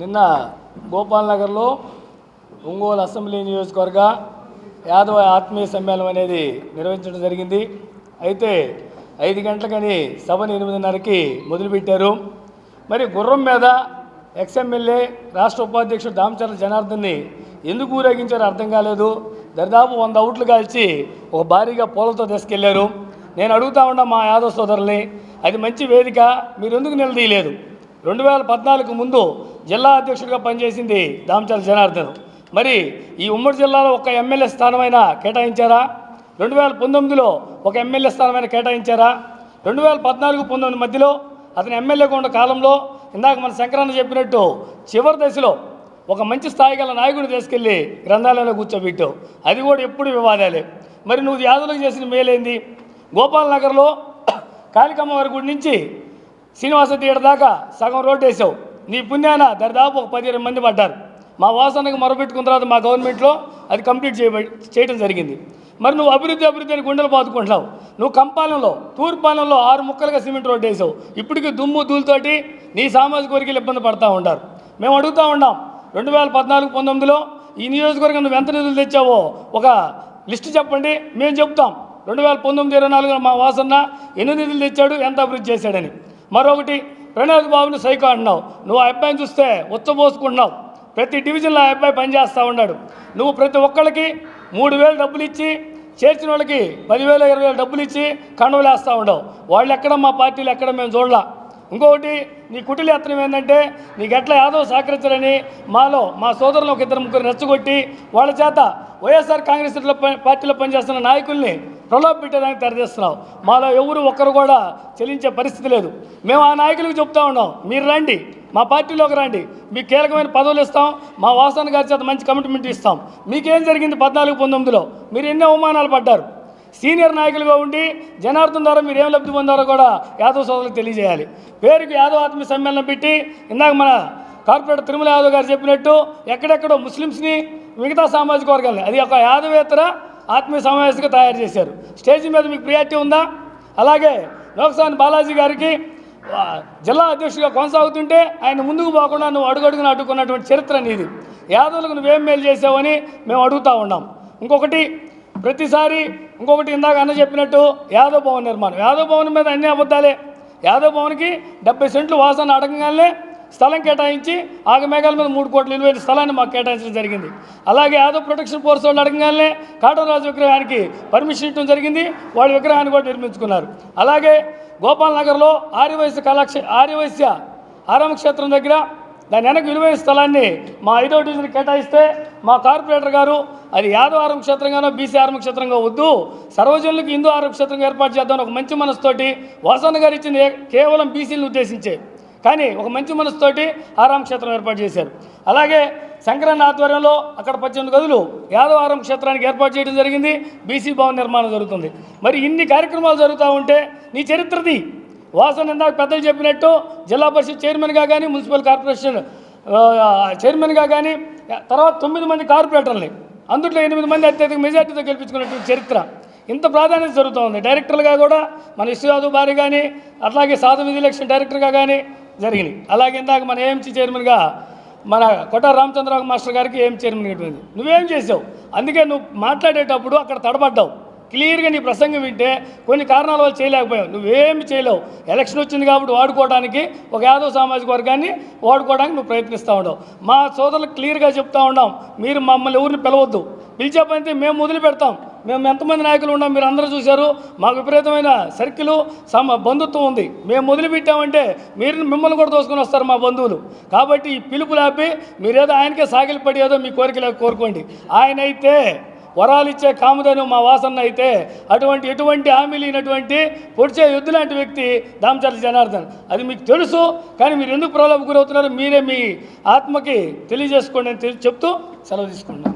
నిన్న గోపాల్ నగర్లో ఒంగోలు అసెంబ్లీ నియోజకవర్గ యాదవ ఆత్మీయ సమ్మేళనం అనేది నిర్వహించడం జరిగింది. అయితే ఐదు గంటలకని సభను ఎనిమిదిన్నరకి మొదలుపెట్టారు. మరి గుర్రం మీద ఎక్స్ఎమ్మెల్యే రాష్ట్ర ఉపాధ్యక్షుడు దామచర్ల జనార్దన్ని ఎందుకు ఊరేగించారో అర్థం కాలేదు. దరిదాపు వంద అవుట్లు కాల్చి ఒక భారీగా పూలతో తీసుకెళ్ళారు. నేను అడుగుతా ఉన్నా మా యాదవ్ సోదరుల్ని అది మంచి వేదిక మీరు ఎందుకు నిలదీయలేదు? రెండు వేల పద్నాలుగు ముందు జిల్లా అధ్యక్షుడిగా పనిచేసింది దామచల జనార్దన్. మరి ఈ ఉమ్మడి జిల్లాలో ఒక ఎమ్మెల్యే స్థానమైన కేటాయించారా? రెండు వేల పంతొమ్మిదిలో ఒక ఎమ్మెల్యే స్థానమైన కేటాయించారా? రెండు వేల పద్నాలుగు పంతొమ్మిది మధ్యలో అతను ఎమ్మెల్యేగా ఉన్న కాలంలో ఇందాక మన శంకరన్న చెప్పినట్టు చివరి దశలో ఒక మంచి స్థాయి గల నాయకుడిని తీసుకెళ్ళి గ్రంథాలయంలో కూర్చోబెట్టావు. అది కూడా ఎప్పుడు వివాదాలే. మరి నువ్వు యాదవులకు చేసిన మేలేంది? గోపాల్ నగర్లో కాళికమ్మ వారి గుడి నుంచి శ్రీనివాస థియేటర్ దాకా సగం రోడ్డు వేసావు. నీ పుణ్యాన దరిదాపు ఒక పదిహేను మంది పడ్డారు. మా వాసనకు మొరపెట్టుకున్న తర్వాత మా గవర్నమెంట్లో అది కంప్లీట్ చేయ చేయడం జరిగింది. మరి నువ్వు అభివృద్ధి అభివృద్ధి అని గుండెలు బాదుకుంటున్నావు నువ్వు కంపాలెంలో తూర్పాలంలో ఆరు ముక్కలుగా సిమెంట్ రోడ్డు వేసావు. ఇప్పటికీ దుమ్ము దూలతోటి నీ సామాజిక వర్గీలు ఇబ్బంది పడతా ఉంటారు మేము అడుగుతూ ఉన్నాం రెండు వేల పద్నాలుగు పంతొమ్మిదిలో ఈ నియోజకవర్గం నువ్వు ఎంత నిధులు తెచ్చావో ఒక లిస్టు చెప్పండి మేము చెప్తాం. రెండు వేల పంతొమ్మిది ఇరవై నాలుగులో మా వాసన్న ఎన్ని నిధులు తెచ్చాడు ఎంత అభివృద్ధి చేశాడని. మరొకటి ప్రణోద్ బాబుని సైకో అంటున్నావు. నువ్వు ఆ అబ్బాయిని చూస్తే ఉచ్చబోసుకుంటున్నావు ప్రతి డివిజన్లో ఆ అబ్బాయి పనిచేస్తూ ఉన్నాడు. నువ్వు ప్రతి ఒక్కళ్ళకి మూడు వేలు డబ్బులు ఇచ్చి చేర్చిన వాళ్ళకి పదివేల ఇరవై వేలు డబ్బులు ఇచ్చి కండవలేస్తూ ఉండవు వాళ్ళు ఎక్కడ మా పార్టీలు ఎక్కడ మేము చూడలా. ఇంకొకటి నీ కుటిల యత్నం ఏంటంటే నీకు ఎట్లా యాదవ్ సహకరించాలని మాలో మా సోదరులు ఒక ఇద్దరు ముగ్గురు రెచ్చగొట్టి వాళ్ళ చేత వైఎస్ఆర్ కాంగ్రెస్ పార్టీలో పనిచేస్తున్న నాయకుల్ని ప్రలోభ పెట్టేదానికి తెరదీస్తున్నావు మాలో ఎవరు ఒక్కరు కూడా చెల్లించే పరిస్థితి లేదు. మేము ఆ నాయకులకు చెప్తా ఉన్నాం మీరు రండి మా పార్టీలోకి రండి మీకు కీలకమైన పదవులు ఇస్తాం మా వాసన గారి చేత మంచి కమిట్మెంట్ ఇస్తాం. మీకేం జరిగింది పద్నాలుగు పంతొమ్మిదిలో? మీరు ఎన్ని అవమానాలు పడ్డారు. సీనియర్ నాయకులుగా ఉండి జనార్దన్ ద్వారా మీరు ఏం లబ్ధి పొందారో కూడా యాదవ్ సోదరులకు తెలియజేయాలి. పేరుకి యాదవ్ ఆత్మీయ సమ్మేళనం పెట్టి ఇందాక మన కార్పొరేటర్ తిరుమల యాదవ్ గారు చెప్పినట్టు ఎక్కడెక్కడో ముస్లిమ్స్ని మిగతా సామాజిక వర్గాలని అది ఒక యాదవేతర ఆత్మీయ సమావేశంగా తయారు చేశారు. స్టేజ్ మీద మీకు ప్రియారిటీ ఉందా? అలాగే లోక్సాని బాలాజీ గారికి జిల్లా అధ్యక్షుడిగా కొనసాగుతుంటే ఆయన ముందుకు పోకుండా నువ్వు అడుగడుగున అడ్డుకున్నటువంటి చరిత్ర నీది. యాదవులకు నువ్వేం మేలు చేసావని మేము అడుగుతా ఉన్నాం. ఇంకొకటి ప్రతిసారి ఇంకొకటి ఇందాక అన్న చెప్పినట్టు యాదవ్ భవన్ నిర్మాణం. యాదవ్ భవన్ మీద అన్ని అబద్ధాలే. యాదవ్ భవన్కి డెబ్బై సెంట్లు వాసన అడగగానే స్థలం కేటాయించి ఆగమేఘాల మీద మూడు కోట్ల విలువైన స్థలాన్ని మాకు కేటాయించడం జరిగింది. అలాగే యాదవ్ ప్రొటెక్షన్ ఫోర్స్ వాళ్ళు అడగగానే కాటరాజు విగ్రహానికి పర్మిషన్ ఇవ్వడం జరిగింది. వాళ్ళ విగ్రహాన్ని కూడా నిర్మించుకున్నారు. అలాగే గోపాల్ నగర్లో ఆర్యవైశ్య కళాక్ష ఆర్యవైశ్య ఆరామక్షేత్రం దగ్గర దాని వెనక విలువైన స్థలాన్ని మా ఐదో డివిజన్ కేటాయిస్తే మా కార్పొరేటర్ గారు అది యాదవ ఆరం క్షేత్రంగానో బీసీ ఆరం క్షేత్రంగా వద్దు సర్వజనులకు హిందూ ఆరం క్షేత్రంగా ఏర్పాటు చేద్దామని ఒక మంచి మనసుతోటి వాసన్న గారు ఇచ్చింది కేవలం బీసీలను ఉద్దేశించే. కానీ ఒక మంచి మనసుతోటి ఆరాం క్షేత్రం ఏర్పాటు చేశారు. అలాగే శంకరన్న ఆధ్వర్యంలో అక్కడ పద్దెనిమిది గదులు యాదవ ఆరం క్షేత్రానికి ఏర్పాటు చేయడం జరిగింది. బీసీ భవన్ నిర్మాణం జరుగుతుంది. మరి ఇన్ని కార్యక్రమాలు జరుగుతూ ఉంటే నీ చరిత్రది. వాసన ఇందాక పెద్దలు చెప్పినట్టు జిల్లా పరిషత్ చైర్మన్గా కానీ మున్సిపల్ కార్పొరేషన్ చైర్మన్గా కానీ తర్వాత తొమ్మిది మంది కార్పొరేటర్ని అందులో ఎనిమిది మంది అత్యధిక మెజార్టీతో గెలిపించుకున్నటువంటి చరిత్ర. ఇంత ప్రాధాన్యత జరుగుతుంది. డైరెక్టర్లుగా కూడా మన విశ్వయాదవ్ భార్య కానీ అట్లాగే సాధు విధి ఎలక్షన్ డైరెక్టర్గా కానీ జరిగినాయి. అలాగే ఇందాక మన ఏఎంసీ చైర్మన్గా మన కొట్ట రామచంద్రరావు మాస్టర్ గారికి ఏం చైర్మన్ ఇవ్వండి నువ్వేం చేసావు? అందుకే నువ్వు మాట్లాడేటప్పుడు అక్కడ తడబడ్డావు. క్లియర్గా నీ ప్రసంగం వింటే కొన్ని కారణాల వల్ల చేయలేకపోయావు. నువ్వేమి చేయలేవు. ఎలక్షన్ వచ్చింది కాబట్టి వాడుకోవడానికి ఒక యాదవ సామాజిక వర్గాన్ని వాడుకోవడానికి నువ్వు ప్రయత్నిస్తూ ఉండవు. మా సోదరులకు క్లియర్గా చెప్తా ఉన్నాం మీరు మమ్మల్ని ఎవరిని పిలవద్దు. పిలిచే పనితే మేము మొదలు పెడతాం. మేము ఎంతమంది నాయకులు ఉన్నాం మీరు అందరూ చూశారు. మాకు విపరీతమైన సర్కిలు సమ బంధుత్వం ఉంది. మేము మొదలు పెట్టామంటే మీరు మిమ్మల్ని కూడా దోసుకొని వస్తారు మా బంధువులు. కాబట్టి ఈ పిలుపులాపి మీరేదో ఆయనకే సాగిలి పడి ఏదో మీ కోరికలు కోరుకోండి. ఆయన అయితే వరాలిచ్చే కాముదను మా వాసన్న అయితే అటువంటి ఎటువంటి హామీలైనటువంటి పొడిచే యుద్ధ లాంటి వ్యక్తి దామచర్ల జనార్దన్. అది మీకు తెలుసు కానీ మీరు ఎందుకు ప్రలోభ గురవుతున్నారో మీరే మీ ఆత్మకి తెలియజేసుకోండి అని చెప్తూ సెలవు తీసుకుంటున్నాను